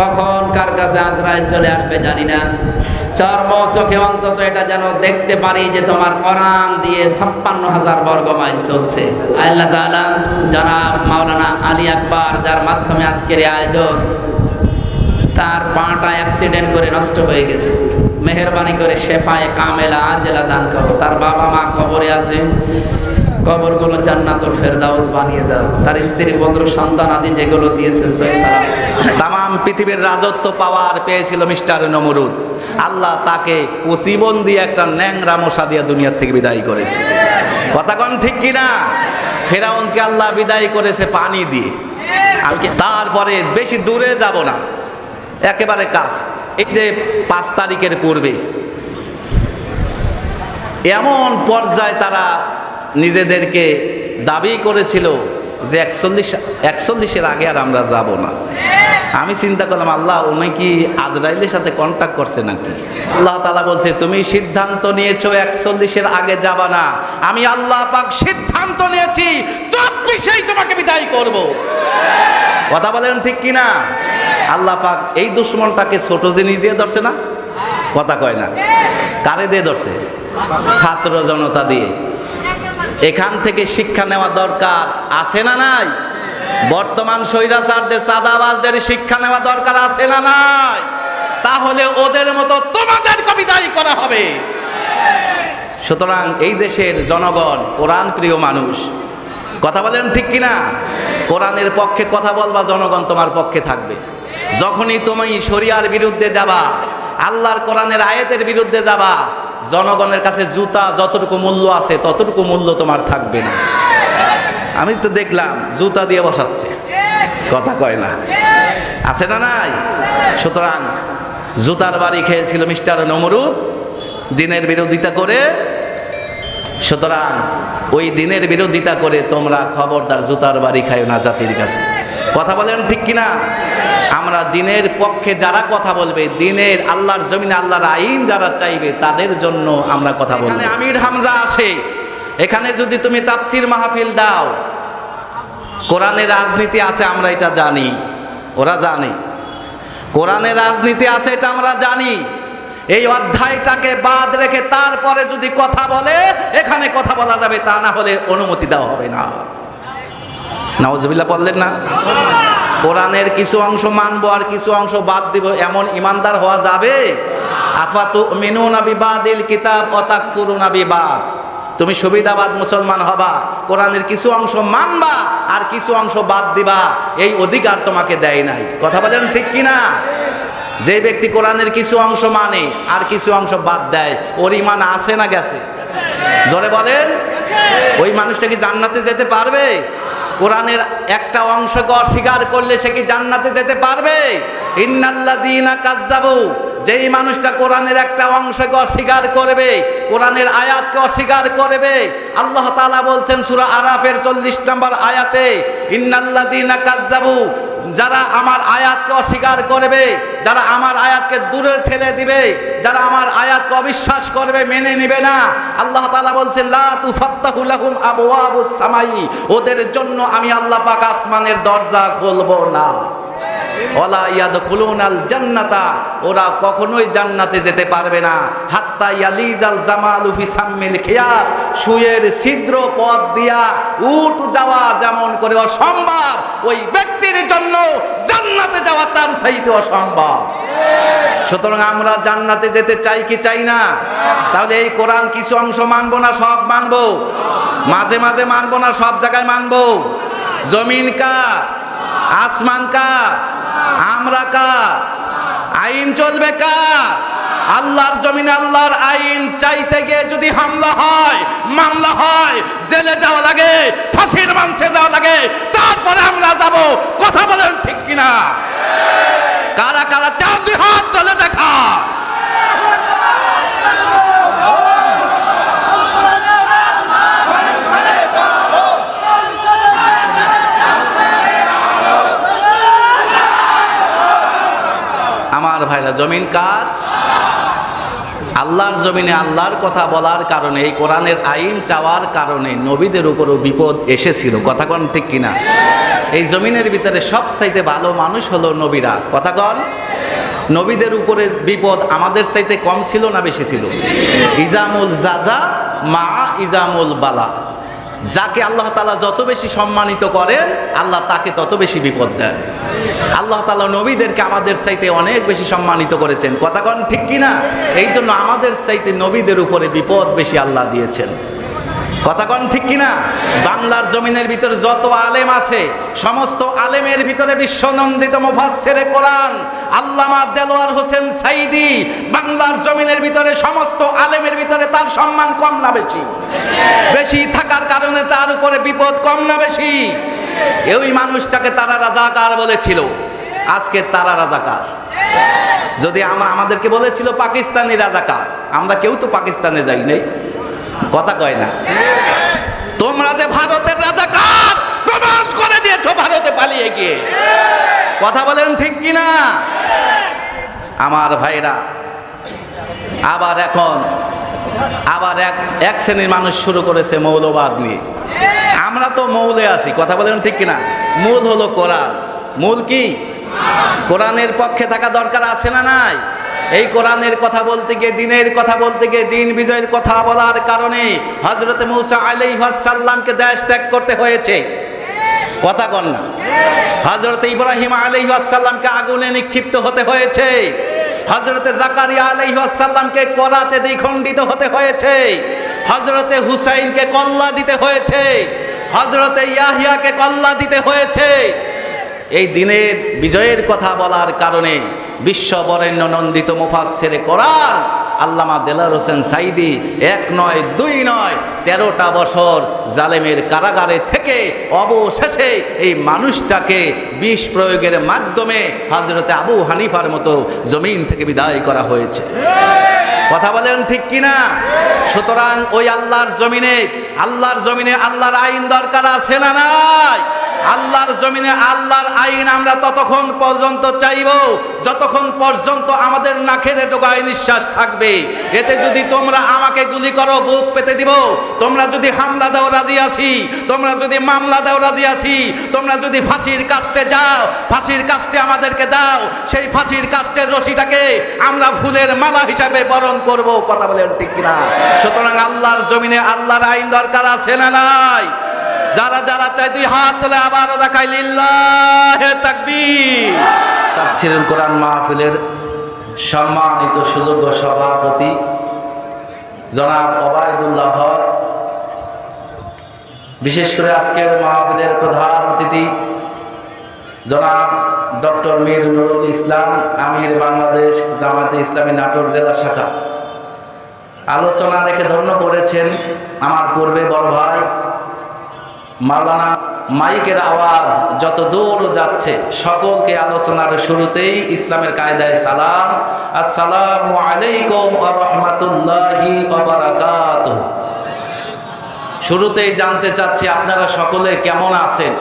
কখন কার কাছে আজরাইল চলে আসবে জানি না। চর্ম চোখে অন্তত এটা যেন দেখতে পারি যে তোমার কোরআন দিয়ে ছাপ্পান্ন হাজার বর্গ মাইল চলছে। আল্লাহ তাআলা জনাব মাওলানা আলী আকবর, যার মাধ্যমে আজকের আয়োজন, তার পাটা অ্যাক্সিডেন্ট করে নষ্ট হয়ে গেছে। মেহরবানি করে শেফায়ে কামেলা আজেলা দান করো। তার বাবা মা কবরে আছে। কবরগুলো জান্নাতুল ফেরদাউস বানিয়ে দাও। তার স্ত্রী পুত্র সন্তান আদি যেগুলো দিয়েছে তাম পৃথিবীর রাজত্ব পাওয়ার পেয়েছিল মিস্টার নমরুদ। আল্লাহ তাকে প্রতিবন্ধী একটা ন্যাংরা মশা দিয়ে দুনিয়ার থেকে বিদায় করেছে। কথা কন ঠিক কিনা? ফেরাউনকে আল্লাহ বিদায় করেছে পানি দিয়ে। আমি তারপরে বেশি দূরে যাব না? একেবারে কাজ এই যে পাঁচ তারিখের পূর্বে, এমন পর্যায়ে তারা নিজেদেরকে দাবি করেছিল যে একচল্লিশ, একচল্লিশের আগে আর আমরা যাব না। আমি চিন্তা করলাম, আল্লাহ, উনি কি আজরাইলের সাথে কন্ট্যাক্ট করছে নাকি? আল্লাহ তালা বলছে, তুমি সিদ্ধান্ত নিয়েছো একচল্লিশের আগে যাবা না। আমি আল্লাহ পাক সিদ্ধান্ত নিয়েছি, চব্বিশেই তোমাকে বিদায় করব। কথা বলেন ঠিক কিনা? আল্লাহ পাক এই দুশ্মনটাকে ছোট জিনিস দিয়ে ধরছে না? কথা কয় না। কারে দিয়ে ধরছে? ছাত্র জনতা দিয়ে। এখান থেকে শিক্ষা নেওয়া দরকার। আছে না নাই? বর্তমান স্বৈরাচারদের সাদাবাজদের শিক্ষা নেওয়া দরকার আছে না নাই? তাহলে ওদের মতো তোমাদের কবিতাই করা হবে। সুতরাং এই দেশের জনগণ কোরআন প্রিয় মানুষ। কথা বলেন ঠিক কিনা? কোরআনের পক্ষে কথা বলবা, জনগণ তোমার পক্ষে থাকবে। যখনই তুমি শরিয়ার বিরুদ্ধে যাবা, আল্লাহর কোরআনের আয়াতের বিরুদ্ধে যাবা জনগণের কাছে জুতা যতটুকু মূল্য আছে, ততটুকু মূল্য তোমার থাকবে না। আমি তো দেখলাম জুতা দিয়ে বসাচ্ছে। কথা কয় না। আছে না নাই? সুতরাং জুতার বাড়ি খেয়েছিল মিস্টার নমরুদ, দিনের বিরোধিতা করে। সুতরাং ওই দিনের বিরোধিতা করে তোমরা খবরদার জুতার বাড়ি খায় না জাতির কাছে। কথা বলেন ঠিক কিনা? আমরা দিনের পক্ষে যারা কথা বলবে, দিনের আল্লাহর জমিনে আল্লাহর আইন যারা চাইবে, তাদের জন্য আমরা কথা এখানে আমির হামজা আসে। এখানে যদি তুমি তাফসির মাহফিল দাও কোরআনের রাজনীতি আছে, আমরা এটা জানি। ওরা জানে। কোরআনের রাজনীতি আছে, এটা আমরা জানি। এই অধ্যায়টাকে বাদ রেখে তারপরে যদি কথা বলে, এখানে কথা বলা যাবে, তা না হলে অনুমতি দেওয়া হবে না। নওয়াজবিল্লা বললেন না। কোরআনের কিছু অংশ মানবো আর কিছু অংশ বাদ দিব, এমন ইমানদার হওয়া যাবে? আফাতু মিনুন বিবাদিল কিতাব অতাক ফুরুন বিবাদ। তুমি সুবিধাবাদ মুসলমান হবা, কোরআনের কিছু অংশ মানবা আর কিছু অংশ বাদ দিবা, এই অধিকার তোমাকে দেয় নাই। কথা বলেন ঠিক কিনা? যে ব্যক্তি কোরআনের কিছু অংশ মানে আর কিছু অংশ বাদ দেয়, ওর ইমান আছে না গেছে? জোরে বলেন? ওই মানুষটা কি জান্নাতে যেতে পারবে? কোরআনের একটা অংশকে অস্বীকার করলে সে কি জান্নাতে যেতে পারবে? যেই মানুষটা কোরআনের একটা অংশকে অস্বীকার করবে, কোরআনের আয়াতকে অস্বীকার করবে, আল্লাহ তালা বলছেন সুরা আরাফের 40 নম্বর আয়াতে, ইন্নাল্লাযীনা কাযযাবু যারা আমার আয়াতকে অস্বীকার করবে, যারা আমার আয়াতকে দূরে ঠেলে দিবে, যারা আমার আয়াতকে অবিশ্বাস করবে, মেনে নিবে না। আল্লাহ তালা বলছে সামাই। ওদের জন্য আমি আল্লাহ পাক আসমানের দরজা খুলবো না। ওলা ইয়াদখুলুনাল জান্নাতা, ওরা কখনোই জান্নাতে যেতে পারবে না। হাত্তা ইয়ালিজাল জামালু সাম্মিল খিয়াত সুয়ের ছিদ্র পথ দিয়া উঠ যাওয়া যেমন করে অসম্ভব, ওই ব্যক্তির জন্য জান্নাতে যাওয়া তার চাইতে অসম্ভব। সুতরাং আমরা জান্নাতে যেতে চাই কি চাই না? তাহলে এই কোরআন কিছু অংশ মানবো না, সব মানবো? মাঝে মাঝে মানবো না, সব জায়গায় মানবো? জমিন কার? আসমান কার? আমরা কার? আইন চলবে কার? আল্লাহর জমিনে আল্লাহর আইন চাইতে গিয়ে যদি হামলা হয়, মামলা হয়, জেলে যাওয়া লাগে, ফাঁসির মাংসে যাওয়া লাগে, তারপরে আমরা যাব। কথা বলেন ঠিক কিনা? কারা কারা চার দুই হাত চলে দেখা? ভাইরা জমিন কার? আল্লাহর জমিনে আল্লাহর কথা বলার কারণে, এই কোরআনের আইন চাওয়ার কারণে নবীদের উপরও বিপদ এসেছিল। কথা কন ঠিক কিনা? এই জমিনের ভিতরে সব চাইতে ভালো মানুষ হলো নবীরা। কথা কন? নবীদের উপরে বিপদ আমাদের চাইতে কম ছিল না বেশি ছিল? ইজামুল জাজা মা ইজামুল বালা। যাকে আল্লাহ তালা যত বেশি সম্মানিত করেন, আল্লাহ তাকে তত বেশি বিপদ দেন। আল্লাহ তালা নবীদেরকে আমাদের চাইতে অনেক বেশি সম্মানিত করেছেন। কথা কন ঠিক কিনা? এই জন্য আমাদের চাইতে নবীদের উপরে বিপদ বেশি আল্লাহ দিয়েছেন। কথা কন ঠিক কিনা? বাংলার জমিনের ভিতরে যত আলেম আছে, সমস্ত আলেমের ভিতরে বিশ্বনন্দিত মুফাসসিরে কোরআন, আল্লামা দেলোয়ার হোসেন সাইদি, বাংলার জমিনের ভিতরে সমস্ত আলেমের ভিতরে তার সম্মান কম না বেশি? বেশি থাকার কারণে তার উপরে বিপদ কম না বেশি? এই মানুষটাকে তারা রাজাকার বলেছিল। আজকে তারা রাজাকার। যদি আমরা আমাদেরকে বলেছিল পাকিস্তানি রাজাকার, আমরা কেউ তো পাকিস্তানে যাই নাই কথা কয় না। তোমরা যে ভারতের রাজাকার, প্রমাণ করে দিয়েছ ভারতে পালিয়ে গিয়ে। কথা বলেন ঠিক কিনা? আমার ভাইরা, আবার এখন, আবার এক এক শ্রেণির মানুষ শুরু করেছে মৌলবাদ নিয়ে। আমরা তো মৌলে আছি, কথা বলেন ঠিক কিনা? মূল হলো কোরআন। মূল কি? কোরআনের পক্ষে থাকা দরকার আছে না নাই? এই কোরআনের কথা বলতে গিয়ে, দিনের কথা বলতে গিয়ে, দিন বিজয়ের কথা বলার কারণে হজরত মৌসা আলাইহাসাল্লামকে দেশ ত্যাগ করতে হয়েছে। কথা কন না। হজরত ইব্রাহিম আলাইহাসাল্লামকে আগুনে নিক্ষিপ্ত হতে হয়েছে। হজরতে জাকারিয়া আলাইহাসাল্লামকে করাতে দ্বিখণ্ডিত হতে হয়েছে। হজরতে হুসাইনকে কল্লা দিতে হয়েছে। হজরতে ইয়াহিয়াকে কল্লা দিতে হয়েছে। এই দিনের বিজয়ের কথা বলার কারণে বিশ্ব বরেণ্য নন্দিত মুফাসেরে কোরআন আল্লামা দেলার হোসেন সাইদি এক নয়, দুই নয়, তেরোটা বছর জালেমের কারাগারে থেকে অবশেষে এই মানুষটাকে বিষ প্রয়োগের মাধ্যমে হজরতে আবু হানিফার মতো জমিন থেকে বিদায় করা হয়েছে। কথা বলেন ঠিক কিনা? সুতরাং ওই আল্লাহর জমিনে আল্লাহর জমিনে আল্লাহর আইন দরকার আছে না নাই? আল্লাহর জমিনে আল্লাহর আইন আমরা ততক্ষণ পর্যন্ত চাইব, যতক্ষণ পর্যন্ত আমাদের নাকের ডোগায় নিঃশ্বাস থাকবে। এতে যদি তোমরা আমাকে গুলি করো, বুক পেতে দিব, তোমরা যদি হামলা দাও, রাজি আছি, তোমরা যদি মামলা দাও, রাজি আছি, তোমরা যদি ফাঁসির কাস্টে যাও, ফাঁসির কাস্টে আমাদেরকে দাও, সেই ফাঁসির কাস্টের রশিটাকে আমরা ফুলের মালা হিসাবে বরণ করব। কথা বলেন ঠিক কিনা? সুতরাং আল্লাহর জমিনে আল্লাহর আইন দরকার আছে না নাই? যারা যারা চাই তুই হাত তুলে আবারও দেখাই লিল্লাহে তাকবীর। তাফসিরুল কোরআন মাহফিলের সম্মানিত সুযোগ্য সভাপতি জনাব ওবায়দুল্লাহ হক। বিশেষ করে আজকের মাহফিলের প্রধান অতিথি জনাব ডক্টর মীর নুরুল ইসলাম, আমির বাংলাদেশ জামাতে ইসলামী নাটোর জেলা শাখা। আলোচনা রেখে ধন্য করেছেন আমার পূর্বে বড় ভাই মাওলানা মাইকের আওয়াজ যত দূর যাচ্ছে, সকলকে আলোচনার শুরুতেই ইসলামের কায়দায় সালাম। আসসালামু আলাইকুম রাহমাতুল্লাহি শুরুতেই জানতে চাচ্ছি আপনারা সকলে কেমন আছেন?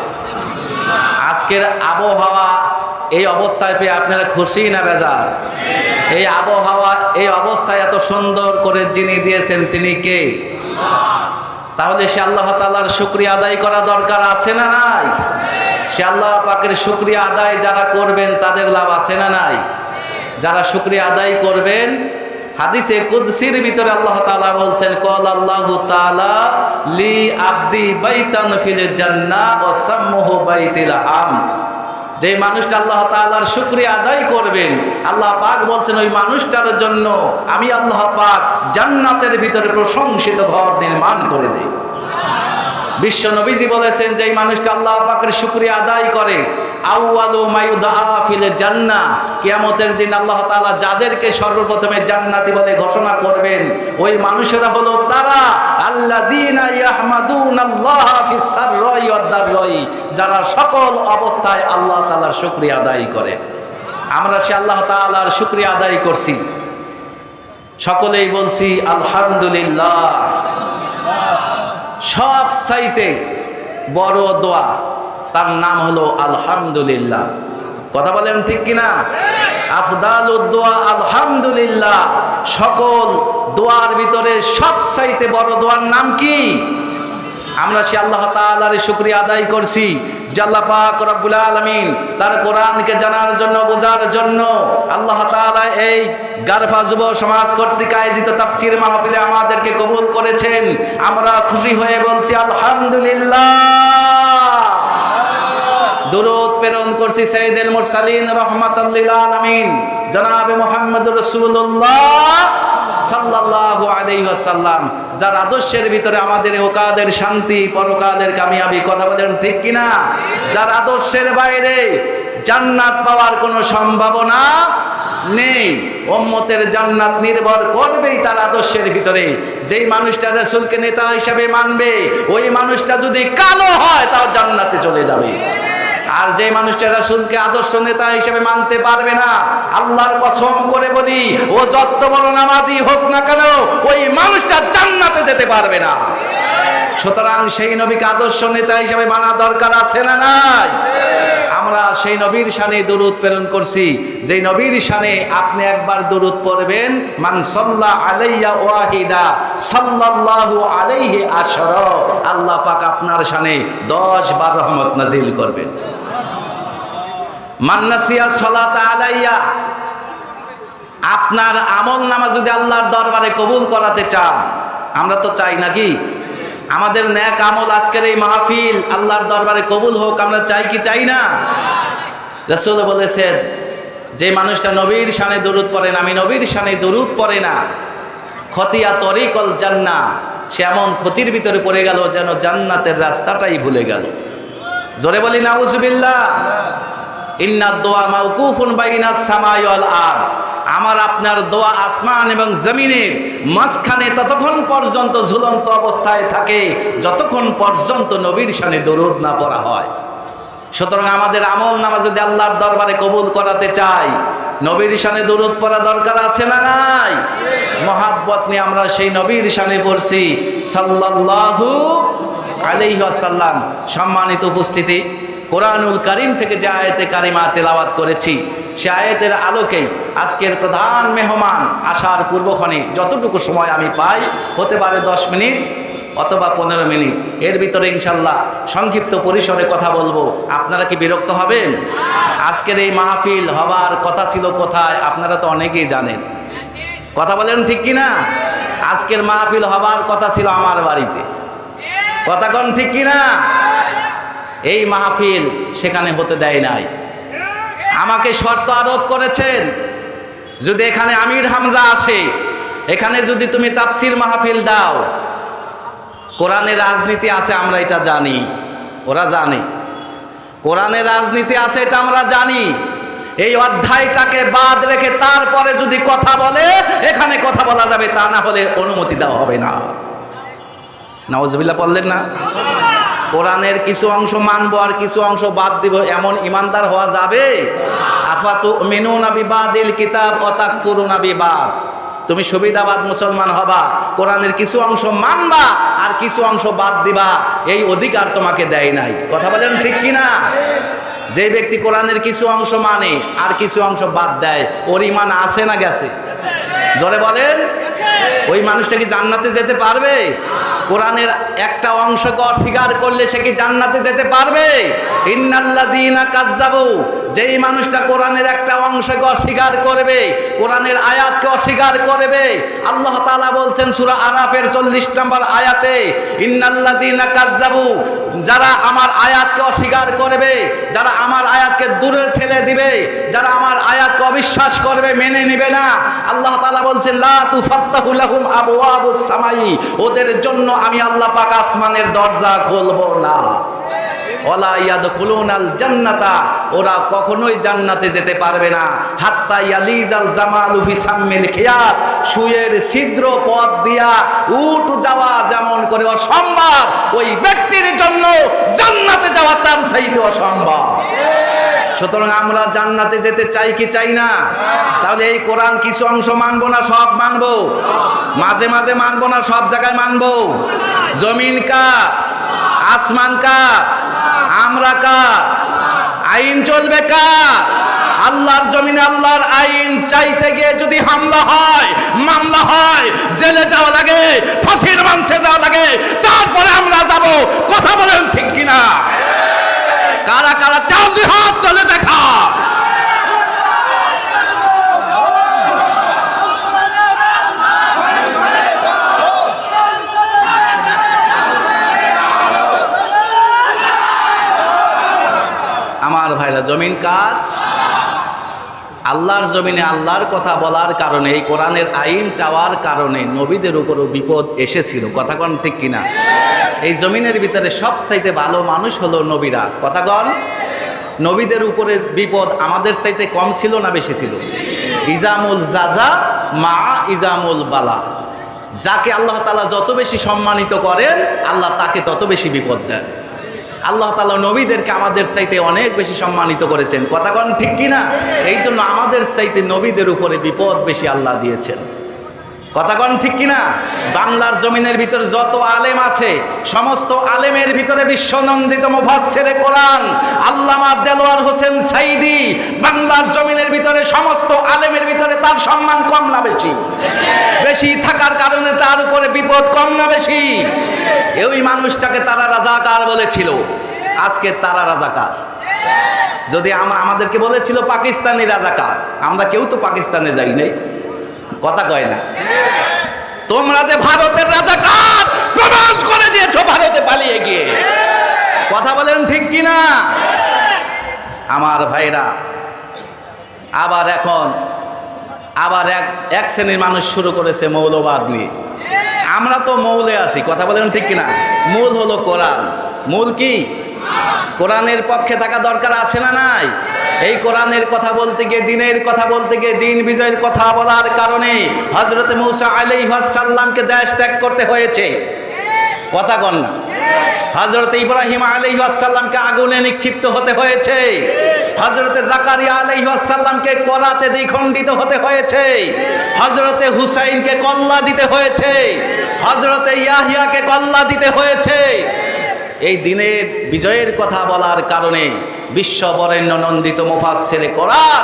আজকের আবহাওয়া এই অবস্থায় পেয়ে আপনারা খুশি না বেজার? এই আবহাওয়া এই অবস্থায় এত সুন্দর করে যিনি দিয়েছেন তিনি কে? তাহলে সে আল্লাহ তালার শুক্রিয়া আদায় করা দরকার আছে না নাই? সে আল্লাহ পাকের শুক্রিয়া আদায় যারা করবেন তাদের লাভ আছে না নাই? যারা শুক্রিয়া আদায় করবেন, হাদিসে কুদ্সির ভিতরে আল্লাহ তালা বলছেন, কল আল্লাহু লি আব্দি বাইতান ফিল জান্নাহ ওয়া সাম্মুহু বাইতিল হামদ যে মানুষটা আল্লাহ তালার শুক্রিয়া আদায় করবেন, আল্লাহ পাক বলছেন, ওই মানুষটার জন্য আমি আল্লাহ পাক জান্নাতের ভিতরে প্রশংসিত ঘর নির্মাণ করে দেই। বিশ্ব নবীজি বলেছেন যে এই মানুষটা আল্লাহ পাকের শুকরিয়া আদায় করে। আউয়ালু মায়ুদা ফিল জান্নাহ। কিয়ামতের দিন আল্লাহ তাআলা যাদেরকে সর্বপ্রথমে জান্নাতি বলে ঘোষণা করবেন, ওই মানুষেরা হলো তারা ওয়াদ দাররাই, যারা সকল অবস্থায় আল্লাহ তাআলার শুকরিয়া আদায় করে। আমরা সে আল্লাহ তাআলার শুকরিয়া আদায় করছি। সকলেই বলছি, আলহামদুলিল্লাহ। সব সাইতে বড় দোয়া। তার নাম হলো আলহামদুলিল্লাহ। কথা বলেন ঠিক কিনা? আফদাল দোয়া, আলহামদুলিল্লাহ। সকল দোয়ার ভিতরে সব সাইতে বড় দোয়ার নাম কি? আমরা সে আল্লাহ তাআলার শুকরিয়া আদায় করছি আলামিন তার কোরআনকে জানার জন্য, বোঝার জন্য আল্লাহ এই যুব সমাজ কর্তৃক আমাদেরকে কবুল করেছেন। আমরা খুশি হয়ে বলছি, আলহামদুলিল্লাহ। দরুদ প্রেরণ করছি সাইয়্যিদুল মুরসালিন আলামিন। জনাবে মুহাম্মদুর রাসূলুল্লাহ। সাল্লাল্লাহু আলাইহি ওয়াসাল্লাম, যার আদর্শের ভিতরে আমাদের ওকাদের শান্তি, পরকালের কামিয়াবি কথা বলেন ঠিক কিনা? যার আদর্শের বাইরে জান্নাত পাওয়ার কোনো সম্ভাবনা নেই। ওম্মতের জান্নাত নির্ভর করবেই তার আদর্শের ভিতরে। যেই মানুষটা রাসূলকে নেতা হিসাবে মানবে, ওই মানুষটা যদি কালো হয়, তাও জান্নাতে চলে যাবে। আর যে মানুষটা রাসূলকে আদর্শ নেতা হিসেবে মানতে পারবে না, আল্লাহর কসম করে বলি, ও যত বড় নামাজি হোক না কেন, ওই মানুষটা জান্নাতে যেতে পারবে না। সুতরাং সেই নবীকে আদর্শ নেতা হিসেবে মানা দরকার আছে না নাই? আমরা সেই নবীর শানে দরুদ প্রেরণ করছি। যেই নবীর শানে আপনি একবার দরুদ পড়বেন, মান সাল্লা আলাইয়া ওয়াহিদা, সাল্লাল্লাহু আলাইহি আশরা আল্লাহ পাক আপনার শানে 10 বার রহমত নাজিল করবেন। মান্নাসিয়া সলাত আলাইয়া, আপনার আমল নামা যদি আল্লাহর দরবারে কবুল করাতে চান, আমরা তো চাই নাকি? আমাদের ন্যাক আমল আজকের এই মাহফিল আল্লাহর দরবারে কবুল হোক, আমরা চাই কি চাই না? রসুল বলেছেন, যে মানুষটা নবীর শানে দরুদ পড়ে না, আমি নবীর শানে দরুদ পড়ে না। খতিয়া তরিকল জান্না, সে এমন ক্ষতির ভিতরে পড়ে গেল যেন জান্নাতের রাস্তাটাই ভুলে গেল। জোরে বলি, নাউজুবিল্লাহ। দোয়া আরদ। আমার আপনার দোয়া আসমান এবং জমিনের মাঝখানে ততক্ষণ পর্যন্ত ঝুলন্ত অবস্থায় থাকে, যতক্ষণ পর্যন্ত নবীর শানে দরুদ না পড়া হয়। সুতরাং আমাদের আমল নামা যদি আল্লাহর দরবারে কবুল করাতে চাই, নবীর শানে দরুদ পড়া দরকার আছে না নাই? মহাব্বত নিয়ে আমরা সেই নবীর শানে পড়ছি, সাল্লাল্লাহু আলাইহি ওয়াসাল্লাম। সম্মানিত উপস্থিতি কোরআনুল কারিম থেকে যে আয়াতে কারিমা তেলাওয়াত করেছি, সে আয়াতের আলোকেই আজকের প্রধান মেহমান আসার পূর্বক্ষণে যতটুকু সময় আমি পাই, হতে পারে দশ মিনিট অথবা পনেরো মিনিট। এর ভিতরে ইনশাল্লাহ সংক্ষিপ্ত পরিসরে কথা বলব। আপনারা কি বিরক্ত হবেন? আজকের এই মাহফিল হবার কথা ছিল কোথায় আপনারা তো অনেকেই জানেন। কথা বলেন ঠিক কি না আজকের মাহফিল হবার কথা ছিল আমার বাড়িতে। কথা কন ঠিক কি না এই মাহফিল সেখানে হতে দেয় নাই। আমাকে শর্ত আরোপ করেছেন, যদি এখানে আমির হামজা আসে, এখানে যদি তুমি তাফসির মাহফিল দাও কোরআনের রাজনীতি আছে, আমরা এটা জানি, ওরা জানে। কোরআনের রাজনীতি আছে, এটা আমরা জানি। এই অধ্যায়টাকে বাদ রেখে তারপরে যদি কথা বলে, এখানে কথা বলা যাবে, তা না হলে অনুমতি দেওয়া হবে না। নওয়াজবিল্লা বললেন না? কোরআনের কিছু অংশ মানবো আর কিছু অংশ বাদ দিব, এমন ইমানদার হওয়া যাবে? আফাতু মিনুন বিবাদিল কিতাব অতাক ফুরুন বিবাদ। তুমি সুবিধাবাদ মুসলমান হবা, কোরআনের কিছু অংশ মানবা আর কিছু অংশ বাদ দিবা, এই অধিকার তোমাকে দেয় নাই। কথা বলেন ঠিক কিনা? যে ব্যক্তি কোরআনের কিছু অংশ মানে আর কিছু অংশ বাদ দেয়, ওর ইমান আছে না গেছে? জোরে বলেন? ওই মানুষটা কি জান্নাতে যেতে পারবে? কোরআনের একটা অংশকে অস্বীকার করলে সে কি জান্নাতে যেতে পারবে? যেই মানুষটা কোরআনের একটা অংশকে অস্বীকার করবে, কোরআনের আয়াতকে অস্বীকার করবে, আল্লাহ তাআলা বলছেন সূরা আরাফের 40 নম্বর আয়াতে, ইন্নাল্লাযীনা কাযযাবু। যারা আমার আয়াতকে অস্বীকার করবে, যারা আমার আয়াতকে দূরে ঠেলে দিবে, যারা আমার আয়াতকে অবিশ্বাস করবে, মেনে নেবে না। আল্লাহ তাআলা বলছেন, লা তুফাত্তাহু লাহুম আবওয়াবুস সামাই। ওদের জন্য আমি আল্লাহ পাক আসমানের দরজা খুলবো না। ইয়াদখুলুনাল জান্নাতা, ওরা কখনোই জান্নাতে যেতে পারবে না। ফি সাম্মিল ছিদ্র পথ দিয়া যাওয়া যেমন করে অসম্ভব, ওই ব্যক্তির জন্য জান্নাতে যাওয়া তার অসম্ভব। সুতরাং আমরা জান্নাতে যেতে চাই কি চাই না? তাহলে এই কোরআন কিছু অংশ মানবো না, সব মানবো? মাঝে মাঝে মানবো না, সব জায়গায় মানবো? জমিন কা আসমান কা আমরা কা আইন চলবে কা আল্লাহর জমিনে আল্লাহর আইন চাইতে গিয়ে যদি হামলা হয়, মামলা হয়, জেলে যাওয়া লাগে, ফাঁসির মাংসে যাওয়া লাগে, তারপরে আমরা যাব। কথা বলেন ঠিক কিনা? কারা কারা চাল দি হাত চলে দেখা। আমার ভাইরা জমিন কার? আল্লাহর জমিনে আল্লাহর কথা বলার কারণে, এই কোরআনের আইন চাওয়ার কারণে নবীদের উপরও বিপদ এসেছিল। কথা কন ঠিক কিনা? এই জমিনের ভিতরে সবচাইতে ভালো মানুষ হলো নবীরা। কথা কন? নবীদের উপরে বিপদ আমাদের চাইতে কম ছিল না বেশি ছিল? ইজামুল জাজা মা ইজামুল বালা। যাকে আল্লাহ তালা যত বেশি সম্মানিত করেন, আল্লাহ তাকে তত বেশি বিপদ দেন। আল্লাহ তালা নবীদেরকে আমাদের চাইতে অনেক বেশি সম্মানিত করেছেন। কথা কন ঠিক কিনা? এই জন্য আমাদের চাইতে নবীদের উপরে বিপদ বেশি আল্লাহ দিয়েছেন। কথা কন ঠিক কিনা? বাংলার জমিনের ভিতরে যত আলেম আছে, সমস্ত আলেমের ভিতরে বিশ্বনন্দিত মুফাসসিরে কোরআন, আল্লামা দেলোয়ার হোসেন সাইদি, বাংলার জমিনের ভিতরে সমস্ত আলেমের ভিতরে তার সম্মান কম না বেশি? বেশি থাকার কারণে তার উপরে বিপদ কম না বেশি? ওই মানুষটাকে তারা রাজাকার বলেছিল। আজকে তারা রাজাকার। যদি আমরা আমাদেরকে বলেছিল পাকিস্তানি রাজাকার, আমরা কেউ তো পাকিস্তানে যাই নাই। কথা কয় না। তোমরা যে ভারতের রাজাকার, প্রমাণ করে দিয়েছ ভারতে পালিয়ে গিয়ে। কথা বলেন ঠিক কিনা? আমার ভাইরা, আবার এখন, আবার এক এক শ্রেণির মানুষ শুরু করেছে মৌলবাদ নিয়ে। আমরা তো মৌলে আছি, কথা বলেন ঠিক কিনা? মূল হলো কোরআন। মূল কি? কোরআনের পক্ষে থাকা দরকার আছে না নাই? এই কোরআনের কথা বলতে গিয়ে, দিনের কথা বলতে গিয়ে, দিন বিজয়ের কথা বলার কারণে হজরত মৌসা আলাইহাসাল্লামকে দেশ ত্যাগ করতে হয়েছে। কথা কন না। হজরত ইব্রাহিম আলাইহাসাল্লামকে আগুনে নিক্ষিপ্ত হতে হয়েছে। হজরতে জাকারিয়া আলাইহাসাল্লামকে করাতে দ্বিখণ্ডিত হতে হয়েছে। হজরতে হুসাইনকে কল্লা দিতে হয়েছে। হজরতে ইয়াহিয়াকে কল্লা দিতে হয়েছে। এই দিনের বিজয়ের কথা বলার কারণে বিশ্ব বরেণ্য নন্দিত মুফাসসিরে কোরআন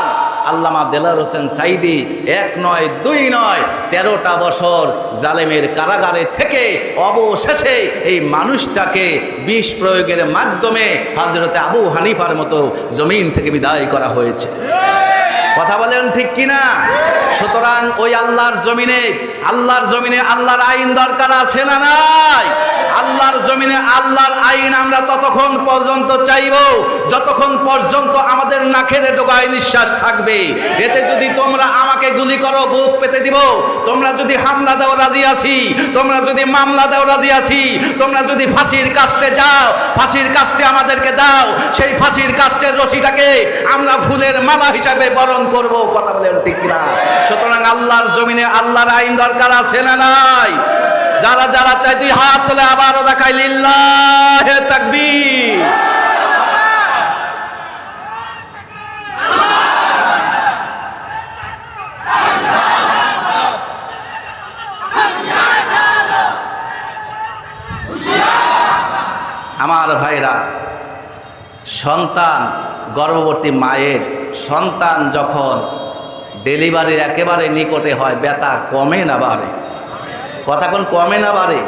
আল্লামা দেলার হোসেন সাইদি এক নয়, দুই নয়, তেরোটা বছর জালেমের কারাগারে থেকে অবশেষে এই মানুষটাকে বিষ প্রয়োগের মাধ্যমে হাজরতে আবু হানিফার মতো জমিন থেকে বিদায় করা হয়েছে। কথা বলেন ঠিক কিনা? সুতরাং ওই আল্লাহর জমিনে আল্লাহর জমিনে আল্লাহর আইন দরকার আছে না নাই? আল্লাহর জমিনে আল্লাহর আইন আমরা ততক্ষণ পর্যন্ত চাইব, যতক্ষণ পর্যন্ত আমাদের নাকের ডোগায় নিঃশ্বাস থাকবে। এতে যদি তোমরা আমাকে গুলি করো, বুক পেতে দিব, তোমরা যদি হামলা দাও, রাজি আছি। তোমরা যদি মামলা দাও, রাজি আছি। তোমরা যদি ফাঁসির কাস্টে যাও, ফাঁসির কাস্টে আমাদেরকে দাও, সেই ফাঁসির কাস্টের রশিটাকে আমরা ফুলের মালা হিসাবে বরণ করব, কথা বলেন ঠিক কিনা? সুতরাং আল্লাহর জমিনে আল্লাহর আইন দরকার আছে না নাই? যারা যারা চাই তুই হাত তুলে আবারও দেখাই, লিল্লাহ তাকবীর। আমার ভাইরা, সন্তান গর্ভবতী মায়ের সন্তান যখন ডেলিভারির একেবারে নিকটে হয়, ব্যথা কমে না বাড়ে? কথা কোন কমে না বাড়ে?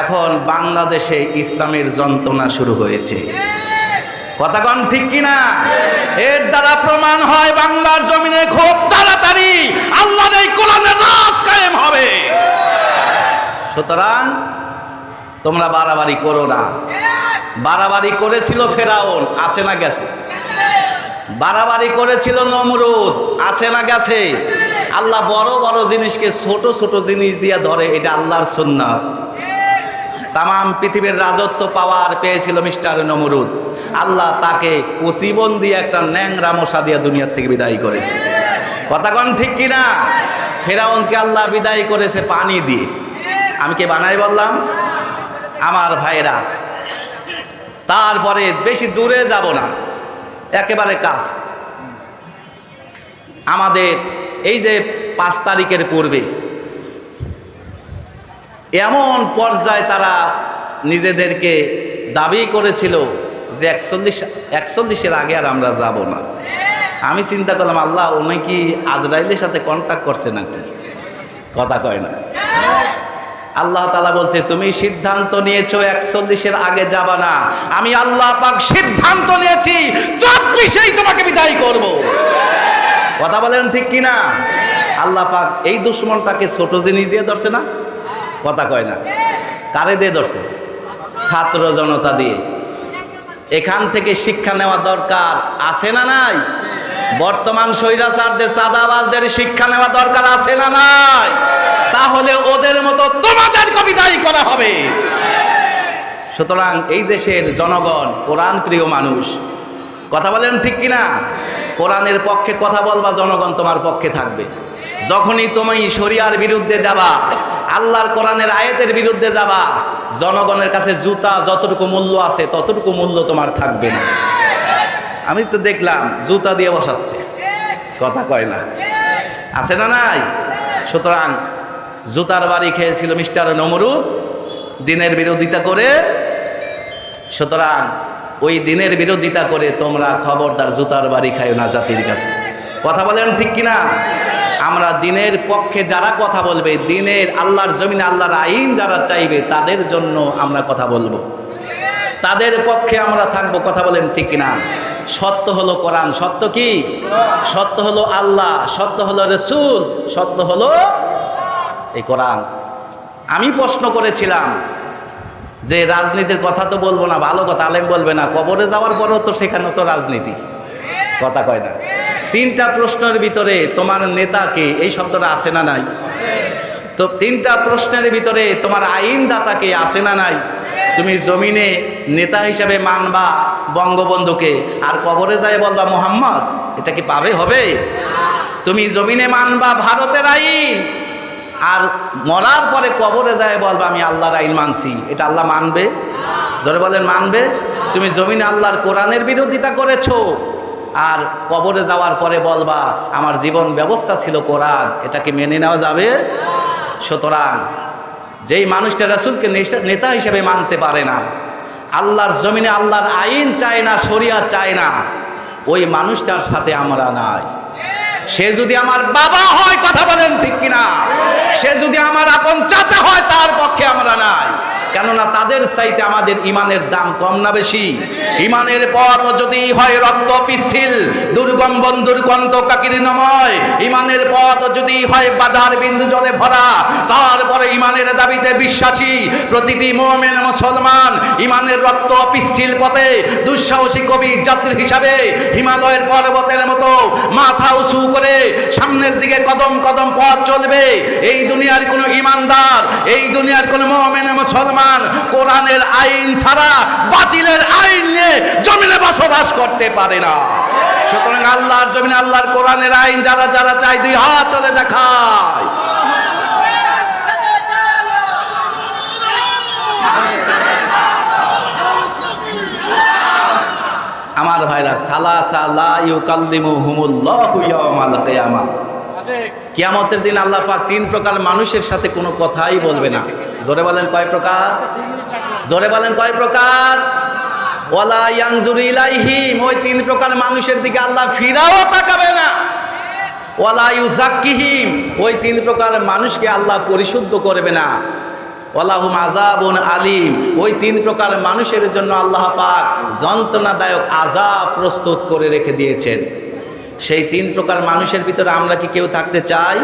এখন বাংলাদেশে ইসলামের যন্ত্রণা শুরু হয়েছে। কথা কন ঠিক কিনা? এর দ্বারা প্রমাণ হয় বাংলার জমিনে খুব তাড়াতাড়ি আল্লাহর এই কোরআনের কায়েম হবে। সুতরাং তোমরা বাড়াবাড়ি করো না। বাড়াবাড়ি করেছিল ফেরাউন, আছে না গেছে? বাড়াবাড়ি করেছিল নমরুদ। আছে না গেছে? আল্লাহ বড় বড় জিনিসকে ছোট ছোট জিনিস দিয়ে ধরে, এটা আল্লাহর সুন্নাত। তাম পৃথিবীর রাজত্ব পাওয়ার পেয়েছিল মিস্টার নমরুদ। আল্লাহ তাকে প্রতিবন্ধী একটা ন্যাংরা মশা দিয়ে দুনিয়ার থেকে বিদায় করেছে। কথাগণ ঠিক কিনা? ফেরাউনকে আল্লাহ বিদায় করেছে পানি দিয়ে। আমি কে বানাই বললাম? আমার ভাইরা। তারপরে বেশি দূরে যাব না। একেবারে কাজ। আমাদের এই যে পাঁচ তারিখের পূর্বে, এমন পর্যায়ে তারা নিজেদেরকে দাবি করেছিল যে একচল্লিশ, একচল্লিশের আগে আর আমরা যাব না। আমি চিন্তা করলাম, আল্লাহ, উনি কি আজরাইলের সাথে কন্ট্যাক্ট করছে নাকি? কথা কয় না। আল্লাহ তালা বলছে, তুমি সিদ্ধান্ত নিয়েছো একচল্লিশের আগে যাবা না। আমি আল্লাহ পাক সিদ্ধান্ত নিয়েছি, চব্বিশেই তোমাকে বিদায় করব। কথা বলেন ঠিক কিনা? আল্লাহ পাক এই দুশ্মনটাকে ছোট জিনিস দিয়ে ধরছে না? কথা কয় না। কারে দিয়ে ধরছে? ছাত্র জনতা দিয়ে। এখান থেকে শিক্ষা নেওয়া দরকার। আছে না নাই? বর্তমান স্বৈরাচারদের সাদাবাজদের শিক্ষা নেওয়া দরকার আছে না নাই? তাহলে ওদের মতো তোমাদের কবিতাই করা হবে। সুতরাং এই দেশের জনগণ কোরআন প্রিয় মানুষ। কথা বলেন ঠিক কিনা? কোরআনের পক্ষে কথা বলবা, জনগণ তোমার পক্ষে থাকবে। যখনই তুমি শরিয়ার বিরুদ্ধে যাবা, আল্লাহর কোরআনের আয়াতের বিরুদ্ধে যাবা, জনগণের কাছে জুতা যতটুকু মূল্য আছে, ততটুকু মূল্য তোমার থাকবে না। আমি তো দেখলাম জুতা দিয়ে বসাচ্ছে। কথা কয় না। আছে না নাই? সুতরাং জুতার বাড়ি খেয়েছিল মিস্টার নমরুদ, দিনের বিরোধিতা করে। সুতরাং ওই দিনের বিরোধিতা করে তোমরা খবরদার জুতার বাড়ি খাইও না জাতির কাছে। কথা বলেন ঠিক কিনা? আমরা দিনের পক্ষে যারা কথা বলবে, দিনের আল্লাহর জমিনে আল্লাহর আইন যারা চাইবে, তাদের জন্য আমরা কথা বলব। তাদের পক্ষে আমরা থাকব, কথা বলেন ঠিক কিনা? সত্য হলো কোরআন, সত্য কি? সত্য হলো আল্লাহ, সত্য হলো রসুল, সত্য হলো এই কোরআন। আমি প্রশ্ন করেছিলাম যে রাজনীতির কথা তো বলব না, ভালো কথা, আলেম বলবে না, কবরে যাওয়ার পরেও তো সেখানে তো রাজনীতি। কথা কয় না। তিনটা প্রশ্নের ভিতরে তোমার নেতাকে এই শব্দটা আসে না নাই? তো তিনটা প্রশ্নের ভিতরে তোমার আইনদাতাকে আসে না নাই? তুমি জমিনে নেতা হিসাবে মানবা বঙ্গবন্ধুকে, আর কবরে যায় বলবা মোহাম্মদ, এটা কি পাবে? হবে? তুমি জমিনে মানবা ভারতের আইন। আর মরার পরে কবরে যায় বলবা, আমি আল্লাহর আইন মানছি। এটা আল্লাহ মানবে? জোরে বলেন, মানবে? তুমি জমিনে আল্লাহর কোরআনের বিরোধিতা করেছ, আর কবরে যাওয়ার পরে বলবা, আমার জীবন ব্যবস্থা ছিল কোরআন, এটাকে মেনে নেওয়া যাবে? সুতরাং যেই মানুষটা রাসুলকে নেতা- হিসেবে মানতে পারে না, আল্লাহর জমিনে আল্লাহর আইন চায় না শরিয়া চায় না, ওই মানুষটার সাথে আমরা নাই। সে যদি আমার বাবা হয়, কথা বলেন ঠিক কিনা? সে যদি আমার আপন চাচা হয়, তার পক্ষে আমরা নাই। কেননা তাদের চাইতে আমাদের ইমানের দাম কম না বেশি। ইমানের পথ যদি হয় রক্ত পিচ্ছিল, দুর্গম বন্ধুর কণ্ঠ কাকিরিনময় ইমানের পথ যদি হয় বাধার বিন্দু জলে ভরা, তারপরে ইমানের দাবিতে বিশ্বাসী প্রতিটি মোমেন মুসলমান ইমানের রক্ত পিচ্ছিল পথে দুঃসাহসী কবি, যাত্রী হিসাবে হিমালয়ের পর্বতের মতো মাথা উঁচু করে সামনের দিকে কদম কদম পথ চলবে। এই দুনিয়ার কোনো ইমানদার, এই দুনিয়ার কোনো মোমেন মুসলমান কোরআনের আইন ছাড়া বাতিলের আইন নিয়ে জমিনে বসবাস করতে পারে না। সুতরাং আল্লাহর জমিনে আল্লাহর কোরআনের আইন যারা যারা চাই দুই হাত তুলে দেখায়। আমার ভাইরা সালা সালা ইউকাল্লিমু হুমুল্লাহু ইয়াউমাল কিয়ামা কিয়ামতের দিন আল্লাহ পাক তিন প্রকার মানুষের সাথে কোনো কথাই বলবে না। জোরে বলেন কয় প্রকার? জোরে বলেন কয় প্রকার? ইলাইহিম ওই তিন প্রকার মানুষের দিকে আল্লাহ ফিরাও তাকাবে না। ওই তিন প্রকার মানুষকে আল্লাহ পরিশুদ্ধ করবে না। ওই তিন প্রকার মানুষের জন্য আল্লাহ পাক যন্ত্রণাদায়ক আজাব প্রস্তুত করে রেখে দিয়েছেন। সেই তিন প্রকার মানুষের ভিতরে আমরা কি কেউ থাকতে চাই?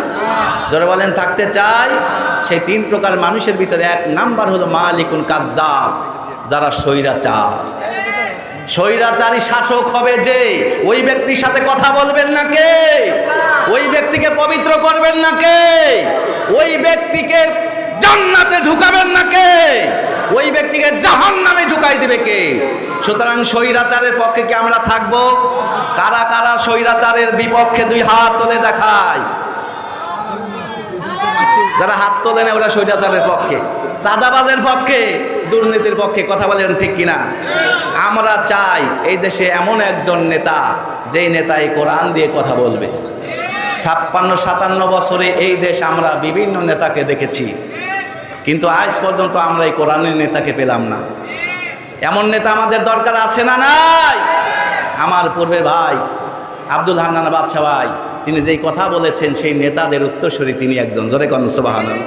যারা বলেন, থাকতে চাই? সেই তিন প্রকার মানুষের ভিতরে এক নাম্বার হলো মালিকুন কাজ্জাব, যারা স্বৈরাচার। স্বৈরাচারী শাসক হবে যে, ওই ব্যক্তির সাথে কথা বলবেন না কে? ওই ব্যক্তিকে পবিত্র করবেন না কে? ওই ব্যক্তিকে জান্নাতে ঢুকাবেন না কে? ওই ব্যক্তিকে জাহান নামে ঢুকাই দিবে কে? সুতরাং স্বৈরাচারের পক্ষে কি আমরা থাকব? কারা কারা স্বৈরাচারের বিপক্ষে দুই হাত তুলে দেখায়? যারা হাত তোলে না, ওরা স্বৈরাচারের পক্ষে। সাদাবাজের পক্ষে, দুর্নীতির পক্ষে কথা বলেন ঠিক কিনা? আমরা চাই এই দেশে এমন একজন নেতা, যেই নেতা এই কোরআন দিয়ে কথা বলবে। ছাপ্পান্ন সাতান্ন বছরে এই দেশ আমরা বিভিন্ন নেতাকে দেখেছি। কিন্তু আজ পর্যন্ত আমরা এই কোরআনের নেতাকে পেলাম না। এমন নেতা আমাদের দরকার আছে না নাই? আমার পূর্বের ভাই, আব্দুল হান্নান বাদশা ভাই, তিনি যেই কথা বলেছেন, সেই নেতাদের উত্তরসূরি তিনি একজন। জোরে কনসবাহান